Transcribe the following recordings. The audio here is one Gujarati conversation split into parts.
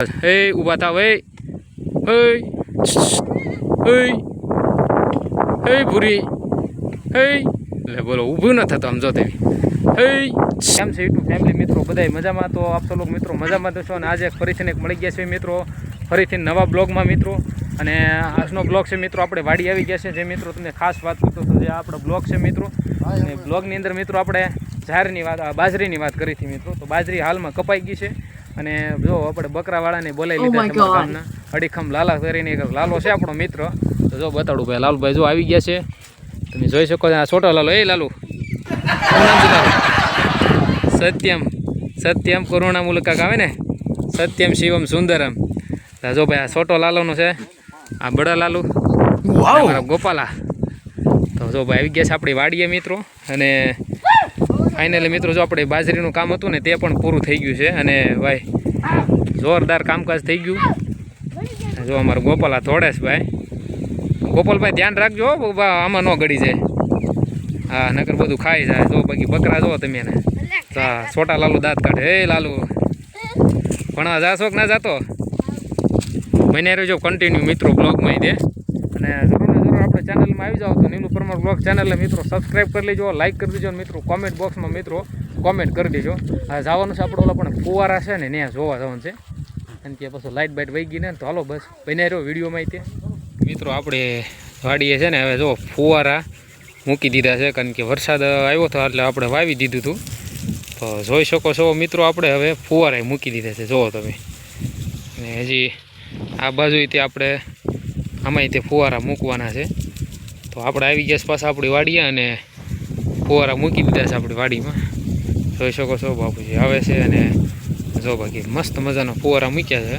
હે ઊભા થાવ હે હે હે હે ભૂરી હે એટલે બોલો, ઊભું ન થતું આમ જો તેવી હે છે યુટ્યુબ ફેમિલી મિત્રો? બધાય મજામાં? તો આપ સૌ લોકો મિત્રો મજામાં તો છો? અને આજે ફરીથી એક મળી ગયા છે મિત્રો. ફરીથી નવા બ્લોગમાં મિત્રો. અને આજનો બ્લોગ છે મિત્રો, આપણે વાડી આવી ગયા છે જે મિત્રો તમને ખાસ વાત કરતો હતો, જે આપણો બ્લોગ છે મિત્રો. અને બ્લોગની અંદર મિત્રો આપણે જાહેરની વાત બાજરીની વાત કરી હતી મિત્રો. તો બાજરી હાલમાં કપાઈ ગઈ છે. અને જો આપણે બકરાવાળાને બોલાવી લીધા છે અમારા અડીખમ લાલા કરીને એક લાલો છે આપણો મિત્ર. તો જો બતાડું ભાઈ લાલુભાઈ જો આવી ગયા છે. તમે જોઈ શકો છો આ છોટો લાલો. એ લાલુ? સત્યમ. સત્યમ કરુણા મુલકાક આવે ને? સત્યમ શિવમ સુંદરમ. તો જો ભાઈ આ છોટો લાલોનો છે. આ બડા લાલુ. ગોપાલા. તો જો ભાઈ આવી ગયા છે આપણી વાડીએ મિત્રો. અને ફાઇનલી મિત્રો, જો આપણે બાજરીનું કામ હતું ને, તે પણ પૂરું થઈ ગયું છે અને ભાઈ, જોરદાર કામકાજ થઈ ગયું. જો અમારો આ થોડે છે ભાઈ. ગોપાલભાઈ, ધ્યાન રાખજો આમાં ન ગળી જાય. હા, નકર બધું ખાઈ જાય. જો, બાકી બકરા જો તમે એને. છોટા લાલુ દાંત કાઢે. હે, લાલુ. ભણવા જાશો કે ના જાતો? મહિને રહેજો કન્ટિન્યુ મિત્રો બ્લોગમાં દે. અને આપણે ચેનલમાં આવી જાઓ તો નીલું પરમાર બ્લોગ ચેનલને મિત્રો સબસ્ક્રાઈબ કરી લેજો લાઇક કરી દેજો મિત્રો કોમેન્ટ બોક્સમાં મિત્રો કોમેન્ટ કરી દેજો. આ જવાનું છે આપણે ઓલા પણ ફુવારા છે ને, ત્યાં જોવા જવાનું છે. અને ત્યાં પછી લાઇટ બાઇટ વહી ગઈ ને, તો હાલો બસ, બન્યા રહ્યો વિડીયોમાં તે મિત્રો આપણે વાડીએ છે ને, હવે જો ફુવારા મૂકી દીધા છે, કારણ કે વરસાદ આવ્યો હતો એટલે આપણે વાવી દીધું હતું તો જોઈ શકો છો મિત્રો આપણે હવે ફુવારાએ મૂકી દીધા છે, જુઓ તમે. અને હજી આ બાજુ આપણે આમાંય તે ફુવારા મૂકવાના છે. તો આપણે આવી ગયા પાછા આપણી વાડીએ અને ફુવારા મૂકી દીધા છે આપણી વાડીમાં. જોઈ શકો છો બાપુજી આવે છે અને જો બાકી મસ્ત મજાના ફુવારા મૂક્યા છે.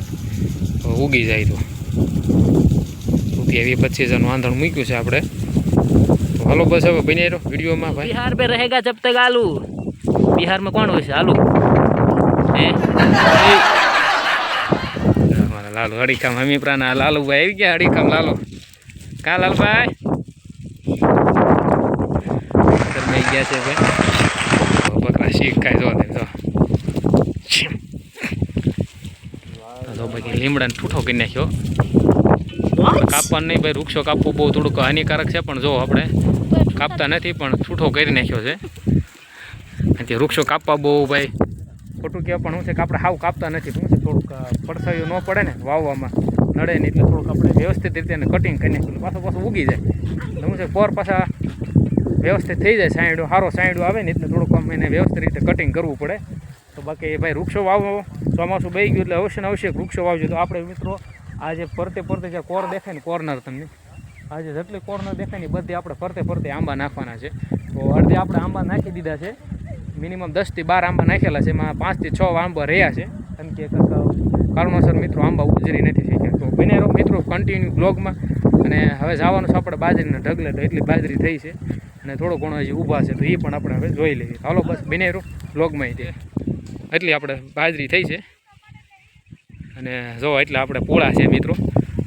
તો ઉગી જાય તો. ઉગી આવી પચીસ હજારનું આંધણ મૂક્યું છે આપણે. તો હાલો બસ હવે બની રહ્યો વિડીયોમાં ભાઈ. બિહાર પે રહેગા જબ તક આલુ. બિહારમાં કોણ હોય છે? આલુ લાલુ હડીકામ હમીપરાના લાલુભાઈ આવી ગયા હડીકામ લાલુ. કા લાલભાઈ? ગયા છે ભાઈ. તો બકરા શીખ ખાય જો તે બાકી લીમડાને ઠૂઠો કરી નાખ્યો. કાપવાનું નહીં ભાઈ વૃક્ષો કાપવું બહુ થોડુંક હાનિકારક છે પણ જો આપણે. કાપતા નથી પણ ઠૂઠો કરી નાખ્યો છે. તે વૃક્ષો કાપવા બહુ ભાઈ. ખોટું કહેવા પણ શું છે કે આપણે હાવ કાપતા નથી. શું છે થોડુંક પડછાયું ન પડે ને વાવવામાં. નડે ને એટલે થોડુંક આપણે વ્યવસ્થિત રીતે એને કટિંગ કરી નાખ્યું પાછું પાછું ઉગી જાય. એટલે શું છે પોર પાછા વ્યવસ્થિત થઈ જાય સાઈડો સારો સાઈડો આવે ને એટલે થોડુંક આમ એને વ્યવસ્થિત રીતે કટિંગ કરવું પડે. તો બાકી ભાઈ વૃક્ષો વાવો ચોમાસું બહી ગયું એટલે અવશ્ય ને અવશ્ય વૃક્ષો વાવજો. તો આપણે મિત્રો આ જે ફરતે ફરતે જે કોર દેખાય ને કોર્નર તમને આ જે જેટલી કોર્નર દેખાય ને એ બધી આપણે ફરતે ફરતે આંબા નાખવાના છે. તો અડધે આપણે આંબા નાખી દીધા છે. મિનિમમ દસથી બાર આંબા નાખેલા છે. એમાં પાંચથી છ આંબા રહ્યા છે. કારણ કે કારણોસર મિત્રો આંબા ઉજરી નથી શક્યા. તો બને મિત્રો કન્ટિન્યુ બ્લોગમાં અને હવે જવાનું છે આપણે બાજરીના ઢગલે તો એટલી બાજરી થઈ છે. અને થોડો ઘણો હજી ઊભા છે તો એ પણ આપણે હવે જોઈ લઈએ. હાલો બસ, બને રહો બ્લોગમાં તે. એટલી આપણે બાજરી થઈ છે. અને જો એટલે આપણે પોળા છે મિત્રો.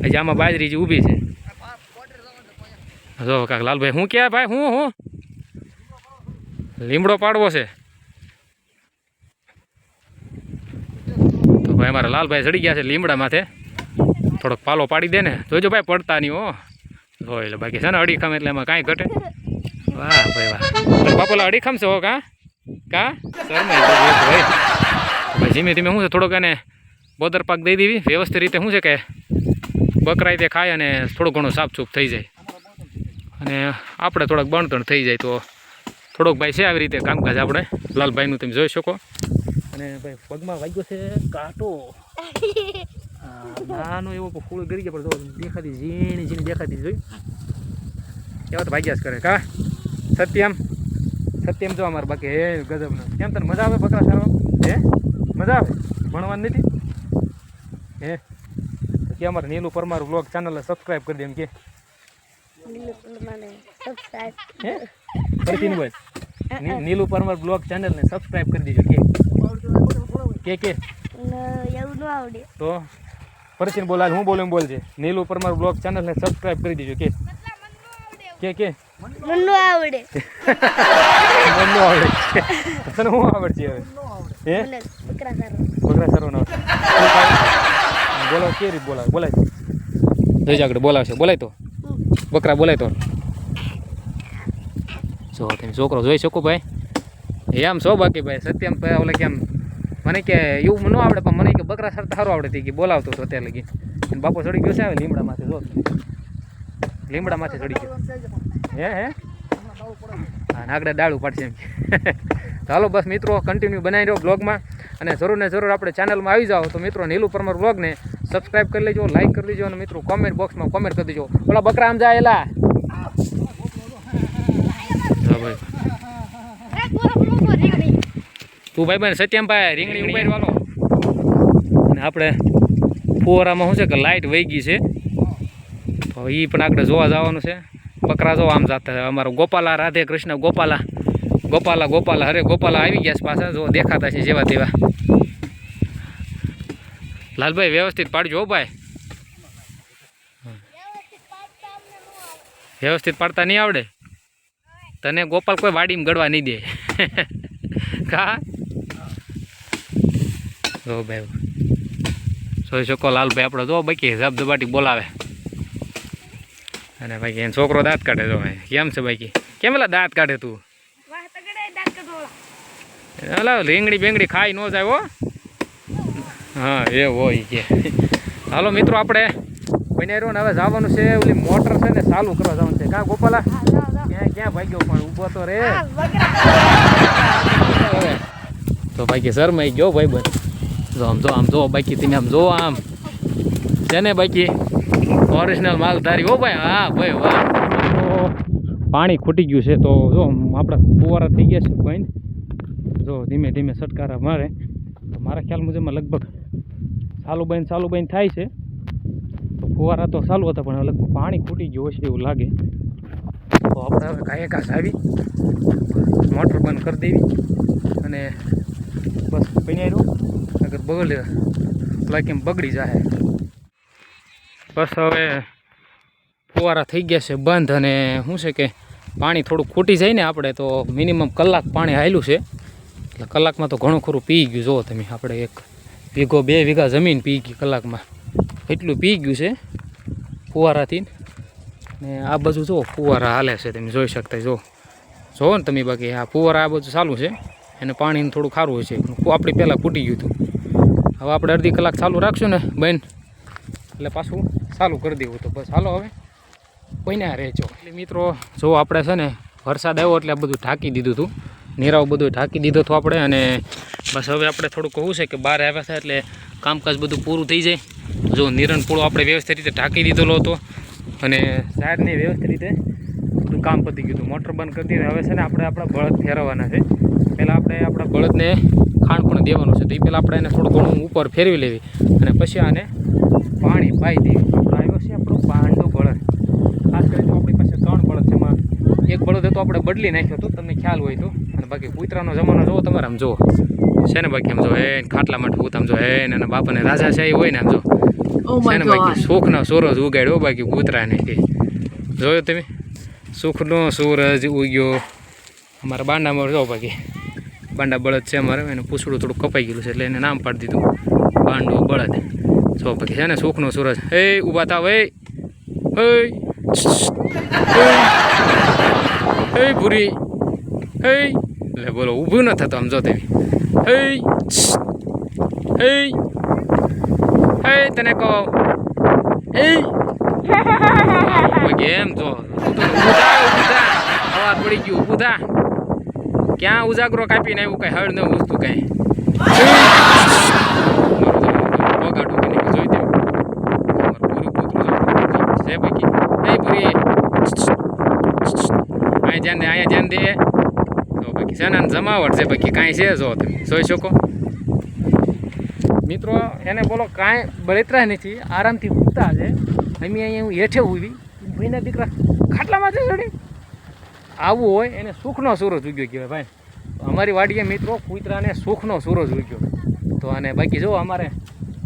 હજી આમાં બાજરી જે ઊભી છે. જો કાક લાલભાઈ, હું ક્યાં ભાઈ, હું હું? લીમડો પાડવો છે. તો ભાઈ અમારા લાલભાઈ ચડી ગયા છે લીમડા થોડોક પાલો પાડી દે ને. જોજો ભાઈ, પડતા નહીં હો. જોઈ એટલે બાકી છે ને અડીખમ એટલે એમાં કાંઈ ઘટે. વાહ, ભાઈ વાહ. બાપોલા અડીખમ છે કા? કા? ભાઈ. ધીમે ધીમે શું છે, થોડોક એને બોદર પાક દઈ દેવી. વ્યવસ્થિત રીતે શું છે કે બકરાય તે ખાય અને થોડું ઘણું સાફસૂફ થઈ જાય. અને આપણે થોડાક બણતણ થઈ જાય તો થોડોક ભાઈ છે આવી રીતે કામકાજ આપણે. લાલભાઈનું તમે જોઈ શકો. અને ભાઈ, પગમાં વાગ્યો છે કાંટો. નાનો એવો ફૂલ ગરી ગયો પણ દેખાતી ઝીણી ઝીણી દેખાતી જોઈ. એવા તો ભાગ્યા જ કરે, કા? સત્યમ સત્યમ જો અમારે બાકી હે ગજબ કેમ તને મજા આવે બકરા સારો હે? મજા આવે? ભણવાની નથી? હે? કે અમારે નીલું પરમાર વ્લોગ ચેનલને સબસ્ક્રાઈબ કરી દે એમ કે. નીલુ પરમાર બ્લોગ ચેનલને સબસ્ક્રાઇબ કરી દેજો કે. કે કે? એવું ન આવડે. તો પરસીન બોલા હું બોલું એમ બોલજે. નીલુ પરમાર બ્લોગ ચેનલને સબસ્ક્રાઇબ કરી દેજો કે. કે કે? મને ન આવડે. મને ન આવડે. છે. તને શું આવડશે હવે? હે? બકરા સારો. બકરા સારો ના બોલો કે રીત બોલાવે? બોલાય જઈ આગળ બોલાવશે. બોલાય તો. બકરા બોલાય તો. જો તમે છોકરો જોઈ શકો ભાઈ. એમ છો બાકી ભાઈ. સત્યમ ઓલે કેમ મને કે એવું ન આવડે પણ મને કે બકરા સરતા સારું આવડે કે બોલાવતો હતો અત્યારે લગી. બાપો ચડી ગયો છે હવે લીમડામાંથી જો. લીમડામાંથી ચડી ગયો. હે હે? હા નાગડા ડાળું પાડશે એમ. તો હાલો બસ મિત્રો કન્ટિન્યુ બનાવી રહ્યો બ્લોગમાં અને જરૂર ને જરૂર આપણે ચેનલમાં આવી જાઓ. તો મિત્રો નીલું પરમાર બ્લોગને સબસ્ક્રાઈબ કરી લેજો લાઈક કરી લેજો અને મિત્રો કોમેન્ટ બોક્સમાં કોમેન્ટ કરી દેજો. ઓલા બકરા આમ જાય એલા. તું ભાઈ ભાઈ સત્યમભાઈ રીંગણી ઉમેર વાલો અને આપણે ફુવારામાં શું છે કે લાઇટ વહી ગઈ છે. તો એ પણ આપણે જોવા જવાનું છે. બકરા જો આમ જતા. અમારો ગોપાલા, રાધે કૃષ્ણ, ગોપાલા. ગોપાલા ગોપાલા હરે ગોપાલા આવી ગયા છે પાછા. જો દેખાતા છે જેવા તેવા. લાલભાઈ, વ્યવસ્થિત પાડજો ભાઈ. વ્યવસ્થિત પાડતા નહીં આવડે? તને ગોપાલ કોઈ વાડીમાં ગળવા નહીં દે. કા? જો ભાઈ. જોઈ શકો લાલભાઈ આપણો જો બાકી ધબધબાટી બોલાવે. અને ભાઈ એનો છોકરો દાંત કાઢે તો ભાઈ. કેમ છે બાકી કેમ એલા દાંત કાઢે તું? અલા. રીંગણી બેંગડી ખાઈ ન જાય હો. હા એ હોય કે. હાલો મિત્રો આપણે બન્યા રહ્યો ને હવે જવાનું છે ઓલી મોટર છે ને ચાલુ કરવા જવાનું છે. કાં ગોપાલા? ક્યાં ક્યાં ભાગ્યો પણ? ઊભો તો રે. તો બાકી શરમાઈ ગયો ભાઈ બસ. જો આમ જો આમ જો બાકી તમે આમ જો આમ. છે ને બાકી? ઓરિજિનલ માલ ધારી હો ભાઈ, હા, ભાઈ, વાહ. પાણી ખૂટી ગયું છે તો જો, આપણા ફુવારા થઈ ગયા છે પોઈન્ટ જો, ધીમે ધીમે સટકારા મારે. તો મારા ખ્યાલ મુજબમાં લગભગ ચાલુ બંધ ચાલુ બંધ થાય છે. તો ફુવારા તો ચાલુ હતા, પણ લગભગ પાણી ખૂટી ગયું હશે એવું લાગે. તો આપણે હવે કાંઈ કાંસ આવી મોટર બંધ કરી દેવી અને બસ બન્યા રહ્યું અગર બગડે લાગે બગડી જાય બસ હવે ફુવારા થઈ ગયા છે બંધ અને શું છે કે પાણી થોડું ખૂટી જાય ને આપણે, તો મિનિમમ કલાક પાણી હાલ્યું છે. એટલે કલાકમાં તો ઘણું ખરું પી ગયું, જુઓ તમે, આપણે એક વીઘો, બે વીઘા જમીન પી ગઈ કલાકમાં. એટલું પી ગયું છે ફુવારાથી. ને આ બાજુ જુઓ, ફુવારા હાલે છે, તમે જોઈ શકતા જો જુઓ ને તમે બાકી, આ ફુવારા આ બાજુ ચાલુ છે. એને પાણીનું થોડું ખારું હોય છે. આપણી પહેલાં ફૂટી ગયું હતું. હવે આપણે અડધી કલાક ચાલુ રાખશું ને, બેન. એટલે પાછું ચાલુ કરી દેવું તો બસ. હાલો હવે. બન્યા રહેજો. એટલે મિત્રો, જો આપણે છે ને વરસાદ આવ્યો એટલે આ બધું ઢાંકી દીધું હતું. નીરાવ બધું ઢાંકી દીધો હતો આપણે અને બસ હવે આપણે થોડું કહું છે કે બહાર આવ્યા છે એટલે કામકાજ બધું પૂરું થઈ જાય. જો નિરણપૂળો આપણે વ્યવસ્થિત રીતે ઢાંકી દીધેલો હતો અને સાહેબને વ્યવસ્થિત રીતે બધું કામ પતી ગયું હતું. મોટર બંધ કરી દીધી. હવે છે ને આપણે આપણા બળદ ફેરવવાના છે. પહેલાં આપણે આપણા બળદને ખાણ પણ દેવાનું છે. તો એ પહેલાં આપણે એને થોડું ઘણું ઉપર ફેરવી લેવી. અને પછી આને પાણી પાઈ દે. તો આવ્યો છે આપણો પાંડો બળદ. ખાસ કરીને આપણી પાસે ત્રણ બળદ છે. એમાં એક બળદ હતો આપણે બદલી નાખ્યો હતો. તમને ખ્યાલ હોય તો. અને બાકી કૂતરાનો જમાનો જોવો તમારે આમ જુઓ છે ને બાકી આમ જો હે ખાટલા માટે ભૂત આમ જો હે ને એના બાપાને રાજાશાહી હોય ને આમ જો. છે ને બાકી સુખનો સૂરજ ઉગાડ્યો બાકી કૂતરાને કે જોયો તમે? સુખનો સૂરજ ઉગ્યો. અમારા બાંડામાં જો બાકી. બાંડા બળદ છે અમારે એને પૂછડું થોડું કપાઈ ગયેલું છે એટલે એને નામ પાડી દીધું. બાંડો બળદ. જો બાકી છે ને સુખનો સૂરજ. એ ઊભા હે. હે. હે ભૂરી. હે. એટલે બોલો, ઊભું ન થતો સમજો તેવી હે. હે. હે, તને કહો. હે. કેમ જો. તું તો. અવાજ પડી ગયું, ઊભું થા. ક્યાં ઉજાગરો કાપીને એવું કઈ હળ ન ઉજતું કઈ બગાડું કે નહીં જોઈ દેવું અમારું પૂરું કૂતરું જો. છે બાકી એ પૂરી અહીંયા ધ્યાન દે અહીંયા ધ્યાન દે. તો બાકી છે ને જમાવટ છે, બાકી કાંઈ છે જો તમે જોઈ શકો. મિત્રો, એને બોલો, કાંઈ બળતરા નથી, આરામથી ઉગતા છે. અમે અહીંયા હું હેઠે ઊભી ભાઈના દીકરા ખાટલામાં છે ચડી. આવું હોય એને સુખનો સૂરજ ઉગ્યો કહેવાય ભાઈ. અમારી વાડીએ મિત્રો કૂતરાને સુખનો સૂરજ ઉગ્યો. તો અને બાકી જો અમારે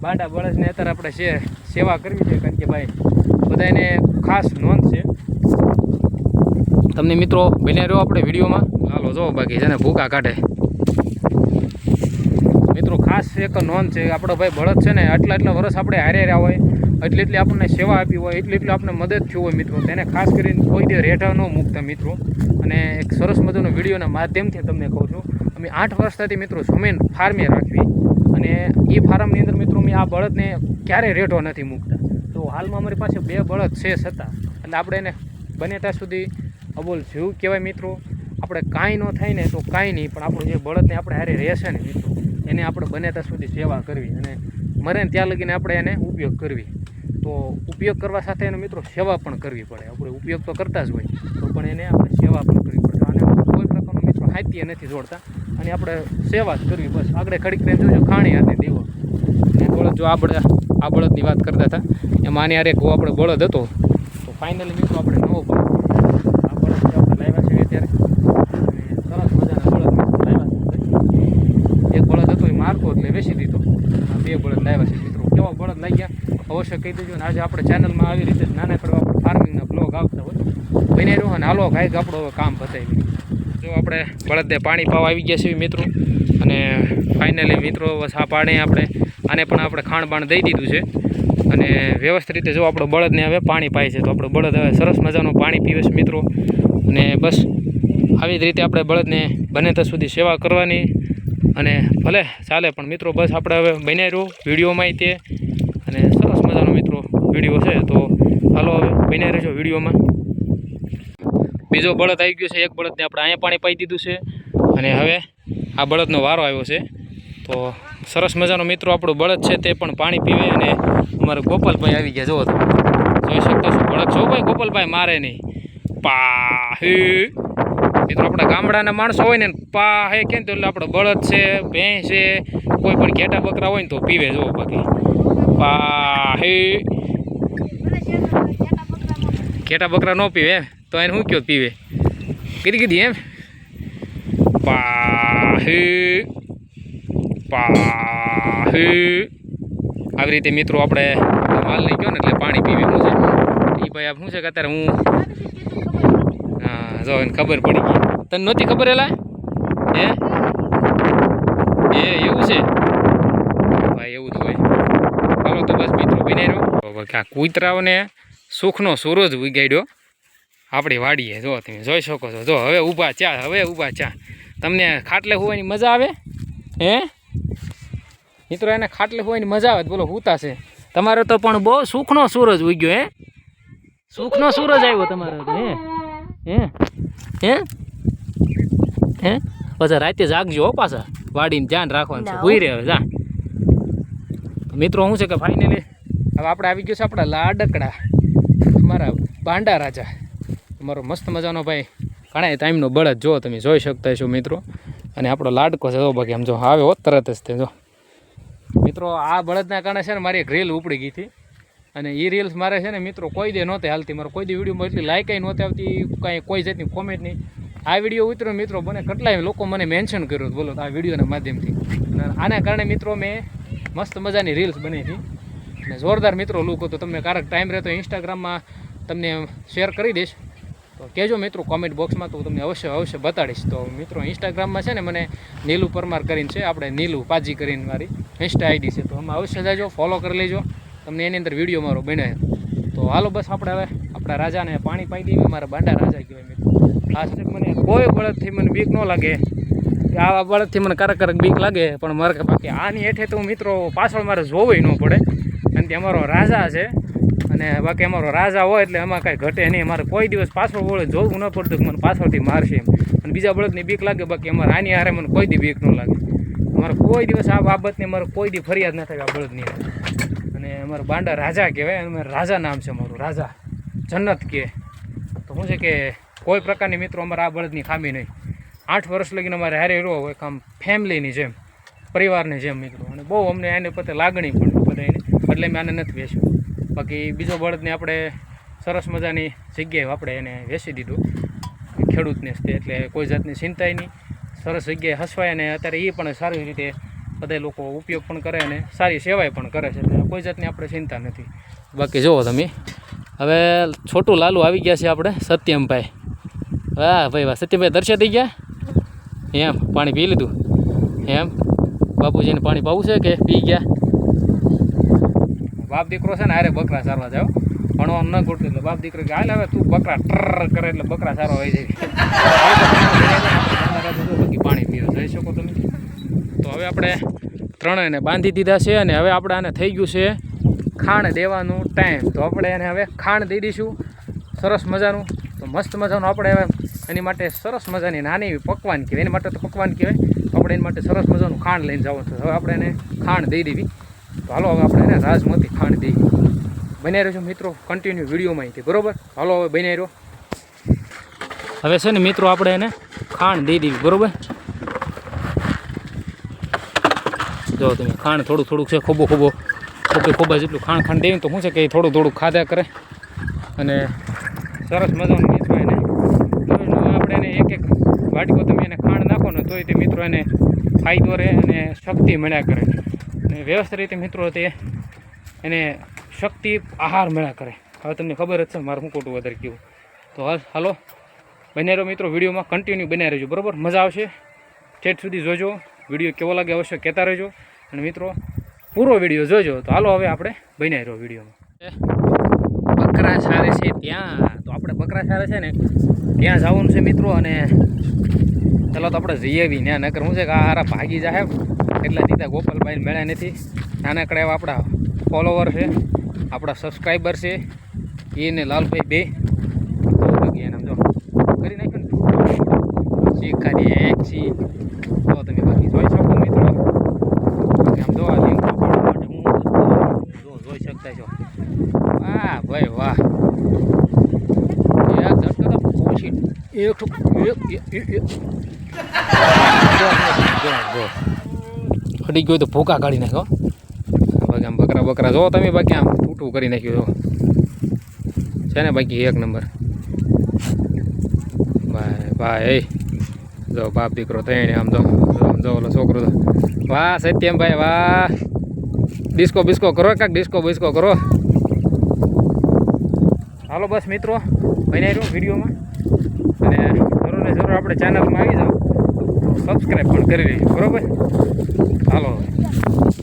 બાંડા બળદને અત્યારે આપણે છે, સેવા કરવી છે, કારણ કે ભાઈ બધાને ખાસ નોંધ છે. તમને મિત્રો બને રહ્યો આપણે વિડીયોમાં. ચાલો જો બાકી છે ને ભૂકા કાઢે. મિત્રો, ખાસ એક નોંધ છે, આપણો ભાઈ બળદ છે ને, આટલા આટલા વર્ષ આપણે હારે રહ્યા હોય, એટલી એટલી આપણને સેવા આપી હોય, એટલી એટલી આપણને મદદ થયું હોય, મિત્રો. તેને ખાસ કરીને કોઈ દે રેઠા ન મૂકતા, મિત્રો. અને એક સરસ મજાનો વિડીયોના માધ્યમથી તમને કહું છું, અમે આઠ વર્ષથી, મિત્રો, જમીન ફાર્મે રાખવી. અને એ ફાર્મની અંદર, મિત્રો મેં આ બળદને ક્યારેય રેઠો નથી મૂકતા. તો હાલમાં અમારી પાસે બે બળદ છે છતાં એટલે આપણે એને બને ત્યાં સુધી અબોલ જીવ કહેવાય મિત્રો. આપણે કાંઈ ન થાય ને તો કાંઈ નહીં, પણ આપણું જે બળદને આપણે હારે રહેશે ને મિત્રો, એને આપણે બને ત્યાં સુધી સેવા કરવી અને મરે ને ત્યાં લગીને આપણે એને ઉપયોગ કરવી. તો ઉપયોગ કરવા સાથે એને મિત્રો સેવા પણ કરવી પડે. આપણે ઉપયોગ તો કરતા જ હોય પણ એને આપણે સેવા પણ કરવી પડે. અને કોઈ પ્રકારનો મિત્રો હાથીએ નથી જોડતા. અને આપણે સેવા જ કરવી, બસ. આગળ ખડીક કરીને જોજો, ખાણી હાથે દેવો. બળદ જો આ બળદ આ બળદની વાત કરતા હતા, એમાં આની હારે એક આપણો બળદ હતો. તો ફાઇનલી મિત્રો આપણે નવો બળદ આ બળદ જે આપણે લાવ્યા છીએ અત્યારે અને સરસ મજાના બળદ મિત્રો લાવ્યા છે એક બળદ હતો એ મારતો એટલે વેચી દીધો. બે બળદ લાવ્યા છે મિત્રો. કેવા બળદ લાગ્યા? અવશ્ય કહી દેજો અને આજે આપણે ચેનલમાં આવી રીતે નાના પડવા આપણે ફાર્મિંગના બ્લોગ આવતા હોય. બને રહ્યો અને હાલો કાંઈક આપણો કામ પતાવી જો આપણે બળદને પાણી પાવા આવી ગયા છીએ મિત્રો. અને ફાઇનલી મિત્રો આ પાણી આપણે. આને પણ આપણે ખાણ બાણ દઈ દીધું છે. અને વ્યવસ્થિત રીતે જો આપણો બળદને હવે પાણી પાય છે. તો આપણો બળદ હવે સરસ મજાનું પાણી પીવે છે મિત્રો. અને બસ, આવી જ રીતે આપણે બળદને બને ત્યાં સુધી સેવા કરવાની. અને ભલે ચાલે, પણ મિત્રો, બસ આપણે હવે બન્યા રહ્યું વિડીયોમાં તે. અને સરસ મજાનો મિત્રો વીડિયો છે, તો હાલો હવે બન્યા રહેજો વિડીયોમાં. બીજો બળદ આવી ગયો છે, એક બળદને આપણે અહીંયા પાણી પાઈ દીધું છે. અને હવે આ બળદનો વારો આવ્યો છે. તો સરસ મજાનો મિત્રો, આપણો બળદ છે તે પણ પાણી પીવે અને અમારે ગોપાલભાઈ આવી ગયા, જોવો તો જોઈ શકતો છો? બળદ જો ભાઈ? ગોપાલભાઈ મારે નહીં. પા મિત્રો, આપણા ગામડાના માણસો હોય ને પા કે તો એટલે આપણો બળદ છે, ભેંસ છે, કોઈ પણ ઘેટા બકરા હોય ને તો પીવે જો બાકી. પા હે ઘેટા બકરા ન પીવે તો એને શું કયો પીવે? કીધી કીધી એમ? પાહે. પાહે. આવી રીતે મિત્રો આપણે માલ લઈ ગયો ને એટલે પાણી પીવે. શું છે? એ ભાઈ આપ શું છે કે અત્યારે હા જો ખબર પડી ગઈ. તને નહોતી ખબર એલા? હે? એ, એવું છે? ભાઈ, એવું તો હોય. ચાલો તો બસ મિત્રો, બની રહ્યો આ કૂતરાઓને સુખનો સૂરજ ઉગાડ્યો. આપણી વાડીએ, જો તમે જોઈ શકો છો. જો, હવે ઊભા ચા, હવે ઊભા ચા. તમને ખાટલે હોવાની મજા આવે? હે? મિત્રો, એને ખાટલે હોવાની મજા આવે બોલો હુતા છે તમારે તો પણ બહુ સુખનો સૂરજ ઉગ્યો, હે? સુખનો સૂરજ આવ્યો તમારે હે? હે? હે? હે? પાછા રાતે જાગજો હો પાછા. વાડીને ધ્યાન રાખવાનું છે. ભૂઈ રહે જા. મિત્રો શું છે કે ફાઇનલી હવે આપણે આવી ગયું છે આપણા લાડકડા. મારા ભાંડા રાજા. અમારો મસ્ત મજાનો ભાઈ. ઘણા ટાઈમનો બળદ જો તમે જોઈ શકતા છો મિત્રો. અને આપણો લાડકો છે તો બાકી આમ જો આવે હોત તરત જ તે જો. મિત્રો આ બળદના કારણે છે ને મારી એક રીલ ઉપડી ગઈ હતી. અને એ રીલ્સ મારે છે ને મિત્રો કોઈ દે નહોતી હાલતી. મારે કોઈ દી વિડીયોમાં એટલી લાઈક નહોતી આવતી, કાંઈ કોઈ જાતની કોમેન્ટ નહીં આ વીડિયો ઉતર્યો મિત્રો મને કેટલાય લોકો મને મેન્શન કર્યું બોલો આ વિડીયોના માધ્યમથી. આના કારણે મિત્રો મેં મસ્ત મજાની રીલ્સ બની હતી. અને જોરદાર મિત્રો લુક હતો. તમને કારક ટાઈમ રહે તો ઇન્સ્ટાગ્રામમાં તમને શેર કરી દઈશ. તો કહેજો મિત્રો કોમેન્ટ બોક્સમાં તો હું તમને અવશ્ય અવશ્ય બતાડીશ. તો મિત્રો ઇન્સ્ટાગ્રામમાં છે ને મને નીલુ પરમાર કરીને છે. આપણે નીલુ પાજી કરીને મારી ઇન્સ્ટા આઈડી છે. તો આમાં અવશ્ય જાજો ફોલો કરી લેજો. તમને એની અંદર વીડિયો મારો બને તો હાલો બસ આપણે હવે આપણા રાજાને પાણી પાઈ દઈએ. મારા બાંડા રાજા કહેવાય મિત્રો ખાસ મને કોઈ બળદથી મને બીક ન લાગે. આવા બળદથી મને કરક કરક બીક લાગે, પણ મારે બાકી આની હેઠે તો મિત્રો પાછળ મારે જોવું ન પડે. કારણ કે અમારો રાજા છે. અને બાકી અમારો રાજા હોય એટલે એમાં કાંઈ ઘટે નહીં. મારે કોઈ દિવસ પાછળ વળે જોવું ન પડતું કે મને પાછળથી મારશે એમ. અને બીજા બળદની બીક લાગે, બાકી અમારે આની હારે મને કોઈ દી બીક ન લાગે. અમારે કોઈ દિવસ આ બાબતની અમારે કોઈ દી ફરિયાદ ન થાય આ બળદની હારે. અને અમારો બાંડા રાજા કહેવાય, અને રાજા નામ છે અમારું, રાજા જન્નત કે. તો શું છે કે કોઈ પ્રકારની મિત્રો અમારે આ બળદની ખામી નહીં. આઠ વર્ષ લગીને અમારે હારે રહ્યો એક આમ ફેમિલીની જેમ, પરિવારની જેમ મિત્રો. અને બહુ અમને એને પોતે લાગણી પણ બધાને એટલે મેં આને નથી વેચ્યું. બાકી બીજો બળદને આપણે સરસ મજાની જગ્યાએ આપણે એને વેચી દીધું. ખેડૂતને એટલે કોઈ જાતની ચિંતાય નહીં. સરસ જગ્યાએ હસવાય અને અત્યારે એ પણ સારી રીતે બધા લોકો ઉપયોગ પણ કરે અને સારી સેવાય પણ કરે છે એટલે કોઈ જાતની આપણે ચિંતા નથી. બાકી જુઓ તમે હવે છોટું લાલુ આવી ગયા છે આપણે સત્યમભાઈ. વાહ ભાઈ વાહ સત્યમભાઈ દર્શન થઈ ગયા? એમ પાણી પી લીધું. એમ બાપુજીને પાણી પાવું છે કે પી ગયા? બાપ દીકરો છે ને આરે બકરા સારવા જાવ ભણવાનું ન ગોઠવું એટલે બાપ દીકરો કે હાલ હવે તું બકરા ટ્રર કરે એટલે બકરા સારવા હોય જાય. બાકી પાણી પીવું જોઈ શકો તમે. તો હવે આપણે ત્રણેયને બાંધી દીધા છે અને હવે આપણે આને થઈ ગયું છે ખાણ દેવાનું ટાઈમ તો આપણે એને હવે ખાણ દઈ દઈશું. સરસ મજાનું. તો મસ્ત મજાનું આપણે હવે એની માટે સરસ મજાની નાની એવી પકવાન કહેવાય. એની માટે તો પકવાન કહેવાય. તો આપણે એની માટે સરસ મજાનું ખાંડ લઈને જવાનું છે. હવે આપણે એને ખાંડ દઈ દેવી. તો હાલો હવે આપણે એને રાજમતી ખાંડ દઈ. બન્યા છું મિત્રો. કન્ટિન્યુ વિડીયોમાં અહીંથી. બરાબર? હાલો હવે બન્યા રહ્યો. હવે છે ને મિત્રો આપણે એને ખાંડ દઈ દેવી. બરોબર? જો તમે ખાંડ થોડું થોડુંક છે, ખોબો ખોબો. ખોબે ખોબા જેટલું ખાંડ ખાંડ દેવી તો શું છે કે એ થોડું થોડું ખાધા કરે. અને સરસ મજાનું મિત્રો એને આપણે એને એક એક વાટકો તમે એને ખાંડ નાખો ને, તોય તે મિત્રો એને ફાયદો રહે અને શક્તિ મળ્યા કરે. અને વ્યવસ્થિત રીતે મિત્રો તે એને શક્તિ આહાર મળ્યા કરે. હવે તમને ખબર જ છે, મારે શું ખોટું વધારે કહેવું તો હાલ, હાલો. બને રહો મિત્રો વિડીયોમાં કન્ટિન્યુ બનાવી રહેજો, બરાબર? મજા આવશે. ઠેઠ સુધી જોજો. વીડિયો કેવો લાગે અવશ્ય કહેતા રહેજો. અને મિત્રો, પૂરો વીડિયો જોજો. તો હાલો હવે આપણે બન્યા રહ્યો વિડીયોમાં. બકરા સારે છે ત્યાં. તો આપણે બકરા સારે છે ને, ત્યાં જવાનું છે મિત્રો અને ચાલો તો આપણે જઈએ બી. ત્યાં નકર હું છે કે આ હારા ભાગી જાય એટલા દીધા ગોપાલભાઈ મળ્યા નથી. નાનકડા એવા આપણા ફોલોવર છે. આપણા સબસ્ક્રાઈબર છે. એ ને લાલભાઈ બે. એને કરી નાખ્યું ને? શીખાડી એક છી તો તમે બાકી જોઈ શકો મિત્રો. આમ જો આ લિંક પાડવા માટે હું જો જોઈ શકતા છો. વાહ ભાઈ વાહ. એક ઝટકો તો એક. ખડી ગયો તો ભૂકા કાઢી નાખ્યો. બાકી આમ બકરા બકરા જો તમે બાકી આમ ટૂટું કરી નાખ્યું જો છે ને બાકી એક નંબર. ભાઈ ભાઈ જો બાપ દીકરો ત્રણે આમ જો જો ઓલો છોકરો તો. વાહ, સત્યમભાઈ, વાહ. ડિસ્કો બિસ્કો કરો, કાંક ડિસ્કો બિસ્કો કરો. હાલો બસ મિત્રો બન્યા રહ્યો વિડીયોમાં. અને જરૂર ને જરૂર આપણે ચેનલમાં આવી જાઓ. સબસ્ક્રાઈબ પણ કરી લઈએ બરોબર? હાલો.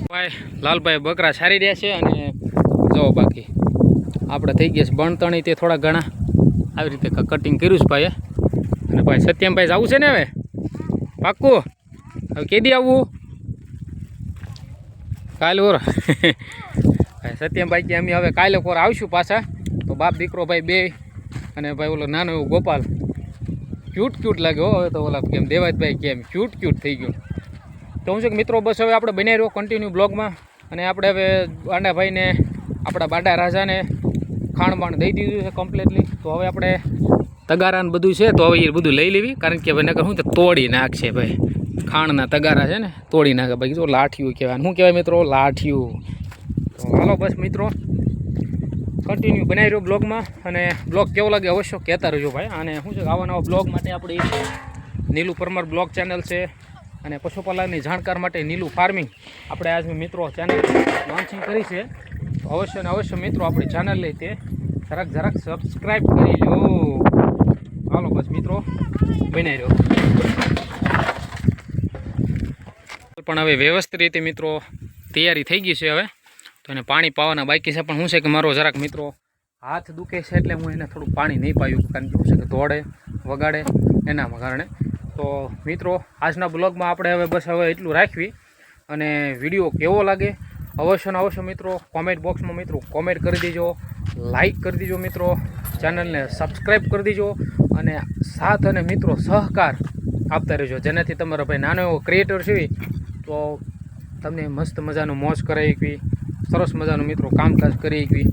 ભાઈ, લાલભાઈ બકરા સારી રહ્યા છે અને જો બાકી આપણે થઈ ગયા છે બણતણી તે થોડા ઘણા. આવી રીતે કટિંગ કર્યું છે ભાઈએ. અને ભાઈ સત્યમભાઈ જવું છે ને હવે? પાક્કું? હવે કેદી આવવું કાલે ઓર. સત્યમભાઈ કે અમે હવે કાલે કોર આવશું પાછા. તો બાપ દીકરો ભાઈ બે અને ભાઈ ઓલો નાનો એવો ગોપાલ. ક્યુટ ક્યુટ લાગ્યો હવે તો ઓલા કેમ દેવાતભાઈ કેમ ક્યુટ ક્યુટ થઈ ગયું. તો હું છે કે મિત્રો, બસ હવે આપણે બની રહ્યો કન્ટિન્યુ બ્લોગમાં. અને આપણે હવે બાંડાભાઈને આપણા બાંડા રાજાને ખાણ બાણ દઈ દીધું છે કમ્પ્લીટલી તો હવે આપણે તગારાને બધું છે, તો હવે એ બધું લઈ લેવી. કારણ કે હવે નકર શું તો તોડી નાખશે ભાઈ. ખાણના તગારા છે ને, તોડી નાખે. બાકી તો લાઠિયું કહેવાય. શું કહેવાય મિત્રો? લાઠિયું તો હાલો બસ મિત્રો. કન્ટિન્યુ બનાવી રહ્યો બ્લોગમાં. અને બ્લોગ કેવો લાગે અવશ્ય કહેતા રહેજો ભાઈ. અને શું છે, આવા નવા બ્લોગ માટે આપણી નીલુ પરમાર બ્લોગ ચેનલ છે. અને પશુપાલનની જાણકાર માટે નીલું ફાર્મિંગ આપણે આજ મિત્રો ચેનલ લોન્ચિંગ કરી છે. તો અવશ્ય ને અવશ્ય મિત્રો આપણી ચેનલ લઈ તે જરાક જરાક સબસ્ક્રાઈબ કરી લો હાલો બસ મિત્રો, બનાવી રહ્યો. પણ હવે વ્યવસ્થિત રીતે મિત્રો તૈયારી થઈ ગઈ છે હવે. તો એને પાણી પાવાના બાકી છે. પણ શું છે કે મારો જરાક મિત્રો હાથ દુખે છે એટલે હું એને થોડું પાણી નહીં પાયું, કારણ કે શું કે દોડે, વગાડે એના કારણે. તો મિત્રો, આજના બ્લોગમાં આપણે હવે બસ હવે એટલું રાખવી. અને વીડિયો કેવો લાગે અવશ્ય ને અવશ્ય મિત્રો કોમેન્ટ બોક્સમાં મિત્રો કોમેન્ટ કરી દેજો. લાઈક કરી દેજો મિત્રો. ચેનલને સબસ્ક્રાઈબ કરી દેજો. અને સાથ અને મિત્રો સહકાર આપતા રહેજો. જેનાથી તમારો ભાઈ નાનો એવો ક્રિએટર છે તો તમને મસ્ત મજાનું મોજ કરાવી સરસ મજાનું મિત્રો કામકાજ કરી એકવી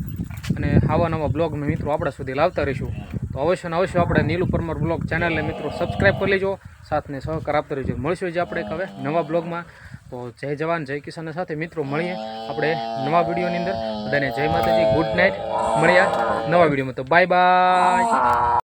અને આવા નવા બ્લોગને મિત્રો આપણા સુધી લાવતા રહીશું. તો અવશ્ય ને અવશ્ય આપણે નીલુ પરમાર બ્લોગ ચેનલને મિત્રો સબસ્ક્રાઈબ કરી લેજો. સાથને સહકાર આપતા રહેજો. મળશું જે આપણે હવે નવા બ્લોગમાં તો જય જવાન, જય કિસાન સાથે મિત્રો મળીએ. આપણે નવા વિડીયોની અંદર. બધાને જય માતાજી. ગુડ નાઇટ મળ્યા નવા વિડીયોમાં તો બાય બાય